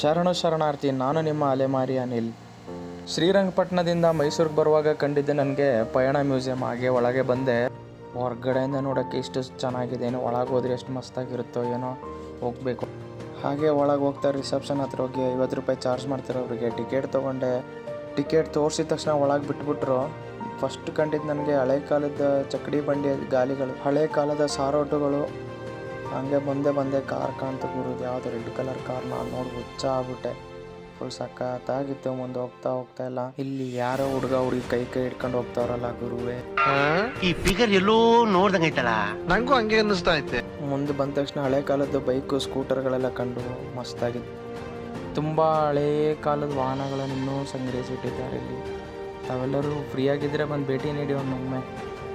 ಶರಣು ಶರಣಾರ್ಥಿ, ನಾನು ನಿಮ್ಮ ಅಲೆಮಾರಿ ಅನಿಲ್. ಶ್ರೀರಂಗಪಟ್ಟಣದಿಂದ ಮೈಸೂರಿಗೆ ಬರುವಾಗ ಕಂಡಿದ್ದೆ ನನಗೆ ಪಯಣ ಮ್ಯೂಸಿಯಂ. ಹಾಗೆ ಒಳಗೆ ಬಂದೆ. ಹೊರಗಡೆಯಿಂದ ನೋಡೋಕ್ಕೆ ಇಷ್ಟು ಚೆನ್ನಾಗಿದೆ. ಏನೋ ಒಳಗೆ ಹೋದ್ರೆ ಎಷ್ಟು ಮಸ್ತಾಗಿರುತ್ತೋ ಏನೋ ಹೋಗಬೇಕು. ಹಾಗೆ ಒಳಗೆ ಹೋಗ್ತಾರೆ ರಿಸೆಪ್ಷನ್ ಹತ್ರ ಹೋಗಿ ಐವತ್ತು ರೂಪಾಯಿ ಚಾರ್ಜ್ ಮಾಡ್ತಾರೆ ಅವರಿಗೆ ಟಿಕೆಟ್ ತೊಗೊಂಡೆ. ಟಿಕೆಟ್ ತೋರಿಸಿದ ತಕ್ಷಣ ಒಳಗೆ ಬಿಟ್ಬಿಟ್ರು. ಫಸ್ಟ್ ಕಂಡಿದ್ದು ನನಗೆ ಹಳೆ ಕಾಲದ ಚಕ್ಕಡಿ ಬಂಡಿ ಗಾಲಿಗಳು, ಹಳೆ ಕಾಲದ ಸಾರೋಟುಗಳು ಹಂಗೆ ಮುಂದೆ ಬಂದೆ ಕಾರ್ ಕಾಣ್ತು ಗುರುದು ಯಾವುದು ರೆಡ್ ಕಲರ್ ಕಾರ್ ನಾನು ನೋಡಿ ಹುಚ್ಚ ಆಗ್ಬಿಟ್ಟೆ. ಫುಲ್ ಸಖತ್ತಾಗಿತ್ತು ಮುಂದೆ ಹೋಗ್ತಾ ಹೋಗ್ತಾ ಇಲ್ಲ ಇಲ್ಲಿ ಯಾರೋ ಹುಡುಗ ಹುಡುಗಿ ಕೈ ಕೈ ಇಟ್ಕೊಂಡು ಹೋಗ್ತಾವ್ರಲ್ಲ ಗುರುವೇ. ಈ ಫಿಗರ್ ಎಲ್ಲೋ ನೋಡ್ದಂಗೈತಲ್ಲ ನಂಗೂ ಹಂಗೆ ಅನ್ನಿಸ್ತಾ ಐತೆ. ಮುಂದೆ ಬಂದ ತಕ್ಷಣ ಹಳೆ ಕಾಲದ ಬೈಕು ಸ್ಕೂಟರ್ಗಳೆಲ್ಲ ಕಂಡು ಮಸ್ತಾಗಿತ್ತು. ತುಂಬ ಹಳೇ ಕಾಲದ ವಾಹನಗಳನ್ನು ಇನ್ನೂ ಸಂಗ್ರಹಿಸಿಟ್ಟಿದ್ದಾರೆ ಇಲ್ಲಿ. ತಾವೆಲ್ಲರೂ ಆಗಿದ್ರೆ ಬಂದು ಭೇಟಿ ನೀಡಿ ಒಮ್ಮೆ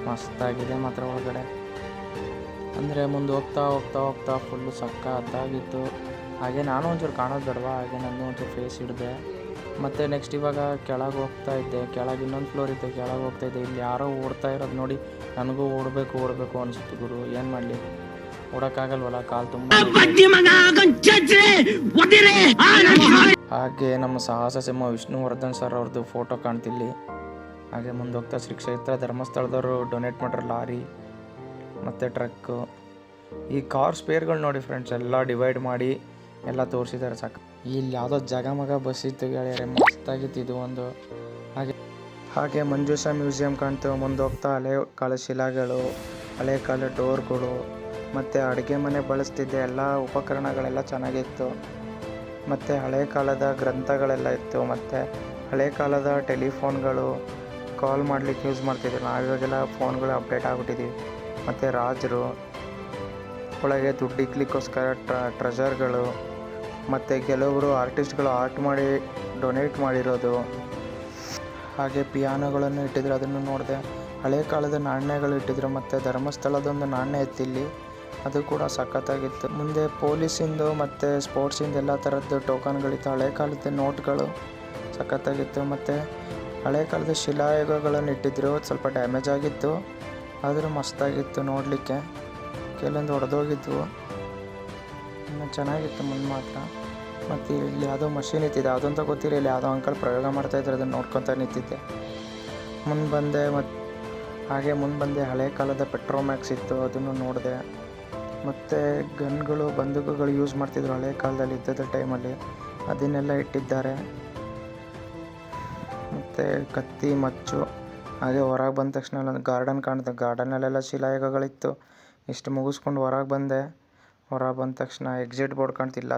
ಮಸ್ತಾಗಿದೆ ಮಾತ್ರ ಒಳಗಡೆ. ಅಂದರೆ ಮುಂದೆ ಹೋಗ್ತಾ ಹೋಗ್ತಾ ಹೋಗ್ತಾ ಫುಲ್ಲು ಸಕ್ಕತ್ತಾಗಿತ್ತು ಹಾಗೆ ನಾನು ಒಂಚೂರು ಕಾಣೋದು ಬೇಡವಾ ಹಾಗೆ ನಾನು ಒಂಚೂರು ಫೇಸ್ ಹಿಡಿದೆ. ಮತ್ತು ನೆಕ್ಸ್ಟ್ ಇವಾಗ ಕೆಳಗೆ ಹೋಗ್ತಾ ಇದ್ದೆ. ಕೆಳಗೆ ಇನ್ನೊಂದು ಫ್ಲೋರ್ ಇತ್ತು. ಕೆಳಗೆ ಹೋಗ್ತಾ ಇದ್ದೆ. ಇಲ್ಲಿ ಯಾರೋ ಓಡ್ತಾ ಇರೋದು ನೋಡಿ ನನಗೂ ಓಡಬೇಕು ಓಡಬೇಕು ಅನಿಸುತ್ತೆ ಗುರು. ಏನು ಮಾಡಲಿ? ಓಡೋಕ್ಕಾಗಲ್ವಲ್ಲ? ಕಾಲು ತುಂಬ ಹಾಗೆ. ನಮ್ಮ ಸಾಹಸ ಸಿಂಹ ವಿಷ್ಣುವರ್ಧನ್ ಸರ್ ಅವ್ರದ್ದು ಫೋಟೋ ಕಾಣ್ತಿಲ್ಲಿ. ಹಾಗೆ ಮುಂದೆ ಹೋಗ್ತಾ ಶ್ರೀ ಕ್ಷೇತ್ರ ಧರ್ಮಸ್ಥಳದವರು ಡೊನೇಟ್ ಮಾಡಿರೋ ಲಾರಿ. ಮತ್ತು ಟ್ರಕ್ಕು. ಈ ಕಾರ್ ಸ್ಪೇರ್ಗಳು ನೋಡಿ ಫ್ರೆಂಡ್ಸ್ ಎಲ್ಲ ಡಿವೈಡ್ ಮಾಡಿ ಎಲ್ಲ ತೋರಿಸಿದ್ದಾರೆ ಸಾಕು. ಇಲ್ಲಿ ಯಾವುದೋ ಜಗಮಗ ಬಸ್ ಇತ್ತು ಗೆಳೆಯರೆ, ಮಸ್ತಾಗಿತ್ತು ಇದು ಒಂದು. ಹಾಗೆ ಹಾಗೆ ಮಂಜೂಷ ಮ್ಯೂಸಿಯಂ ಕಾಣ್ತು. ಮುಂದೆ ಹೋಗ್ತಾ ಹಳೆ ಕಾಲ ಶಿಲಾಗಳು, ಹಳೆ ಕಾಲ ಡೋರ್ಗಳು ಮತ್ತು ಅಡುಗೆ ಮನೆ ಬಳಸ್ತಿದ್ದೆ, ಎಲ್ಲ ಉಪಕರಣಗಳೆಲ್ಲ ಚೆನ್ನಾಗಿತ್ತು. ಮತ್ತು ಹಳೆ ಕಾಲದ ಗ್ರಂಥಗಳೆಲ್ಲ ಇತ್ತು, ಮತ್ತು ಹಳೆ ಕಾಲದ ಟೆಲಿಫೋನ್ಗಳು ಕಾಲ್ ಮಾಡ್ಲಿಕ್ಕೆ ಯೂಸ್ ಮಾಡ್ತಿದ್ರು. ನಾವಿವಾಗೆಲ್ಲ ಫೋನ್ಗಳು ಅಪ್ಡೇಟ್ ಆಗ್ಬಿಟ್ಟಿದ್ದೀವಿ ಮತ್ತು ರಾಜರು, ಒಳಗೆ ದುಡ್ಡು ಟ್ರ ಟ್ರೆಜರ್ಗಳು ಮತ್ತು ಕೆಲವರು ಆರ್ಟಿಸ್ಟ್ಗಳು ಆರ್ಟ್ ಮಾಡಿ ಡೊನೇಟ್ ಮಾಡಿರೋದು. ಹಾಗೆ ಪಿಯಾನೋಗಳನ್ನು ಇಟ್ಟಿದ್ರು, ಅದನ್ನು ನೋಡಿದೆ. ಹಳೆ ಕಾಲದ ನಾಣ್ಯಗಳು ಇಟ್ಟಿದ್ರು, ಮತ್ತು ಧರ್ಮಸ್ಥಳದೊಂದು ನಾಣ್ಯ ಇತ್ತಿಲ್ಲಿ, ಅದು ಕೂಡ ಸಖತ್ತಾಗಿತ್ತು. ಮುಂದೆ ಪೊಲೀಸಿಂದು ಮತ್ತು ಸ್ಪೋರ್ಟ್ಸಿಂದ ಎಲ್ಲ ಥರದ್ದು ಟೋಕನ್ಗಳಿತ್ತು. ಹಳೆ ಕಾಲದ ನೋಟ್ಗಳು ಸಖತ್ತಾಗಿತ್ತು, ಮತ್ತು ಹಳೆ ಕಾಲದ ಶಿಲಾಯುಗಗಳನ್ನು ಇಟ್ಟಿದ್ರು, ಸ್ವಲ್ಪ ಡ್ಯಾಮೇಜ್ ಆಗಿತ್ತು. ಆದರೂ ಮಸ್ತಾಗಿತ್ತು ನೋಡಲಿಕ್ಕೆ. ಕೆಲವೊಂದು ಒಡೆದೋಗಿದ್ವು ಇನ್ನು ಚೆನ್ನಾಗಿತ್ತು ಮುಂದೆ ಮಾತ್ರ. ಮತ್ತು ಇಲ್ಲಿ ಯಾವುದೋ ಮಷೀನ್ ಇತ್ತಿದೆ. ಅದಂತ ಗೊತ್ತಿಲ್ಲ. ಇಲ್ಲಿ ಯಾವುದೋ ಅಂಕಲ್ ಪ್ರಯೋಗ ಮಾಡ್ತಾಯಿದ್ರು ಅದನ್ನು ನೋಡ್ಕೊತ ನಿಂತಿದ್ದೆ. ಮುಂದೆ ಬಂದೆ ಮತ್ತು ಹಾಗೆ ಮುಂದೆ ಬಂದೆ ಹಳೆ ಕಾಲದ ಪೆಟ್ರೋಮ್ಯಾಕ್ಸ್ ಇತ್ತು. ಅದನ್ನು ನೋಡಿದೆ. ಮತ್ತು ಗನ್ಗಳು ಬಂದೂಕುಗಳು ಯೂಸ್ ಮಾಡ್ತಿದ್ರು ಹಳೆ ಕಾಲದಲ್ಲಿ ಇದ್ದದ ಟೈಮಲ್ಲಿ ಅದನ್ನೆಲ್ಲ ಇಟ್ಟಿದ್ದಾರೆ. ಮತ್ತು ಕತ್ತಿ, ಮಚ್ಚು. ಹಾಗೆ ಹೊರಗೆ ಬಂದ ತಕ್ಷಣ ಅಲ್ಲೊಂದು ಗಾರ್ಡನ್ ಕಾಣ್ತು, ಗಾರ್ಡನಲ್ಲೆಲ್ಲ ಶಿಲಾಯುಗಗಳಿತ್ತು. ಇಷ್ಟು ಮುಗಿಸ್ಕೊಂಡು ಹೊರಗೆ ಬಂದೆ. ಹೊರಗೆ ಬಂದ ತಕ್ಷಣ ಎಕ್ಸಿಟ್ ಬೋರ್ಡ್ ಕಾಣ್ತಿಲ್ಲ.